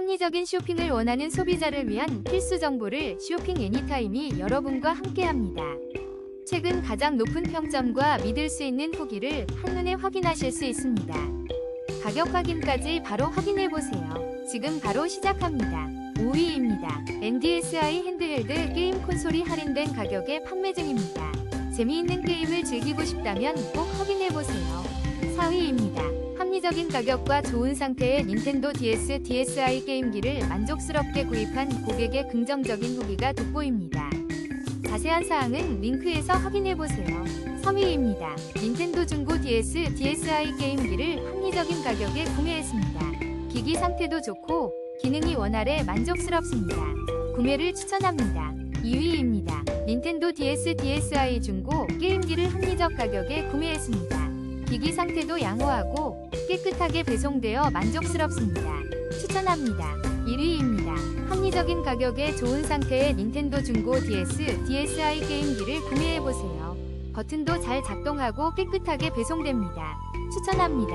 합리적인 쇼핑을 원하는 소비자를 위한 필수 정보를 쇼핑 애니타임이 여러분과 함께합니다. 최근 가장 높은 평점과 믿을 수 있는 후기를 한눈에 확인하실 수 있습니다. 가격 확인까지 바로 확인해 보세요. 지금 바로 시작합니다. 5위입니다. NDSI 핸드헬드 게임 콘솔이 할인된 가격에 판매 중입니다. 재미있는 게임을 즐기고 싶다면 꼭 확인해 보세요. 4위입니다. 합리적인 가격과 좋은 상태의 닌텐도 DS DSi 게임기를 만족스럽게 구입한 고객의 긍정적인 후기가 돋보입니다. 자세한 사항은 링크에서 확인해 보세요. 3위입니다. 닌텐도 중고 DS DSi 게임기를 합리적인 가격에 구매했습니다. 기기 상태도 좋고 기능이 원활해 만족스럽습니다. 구매를 추천합니다. 2위입니다. 닌텐도 DS DSi 중고 게임기를 합리적 가격에 구매했습니다. 기기 상태도 양호하고 깨끗하게 배송되어 만족스럽습니다. 추천합니다. 1위입니다. 합리적인 가격에 좋은 상태의 닌텐도 중고 DS DSi 게임기를 구매해보세요. 버튼도 잘 작동하고 깨끗하게 배송됩니다. 추천합니다.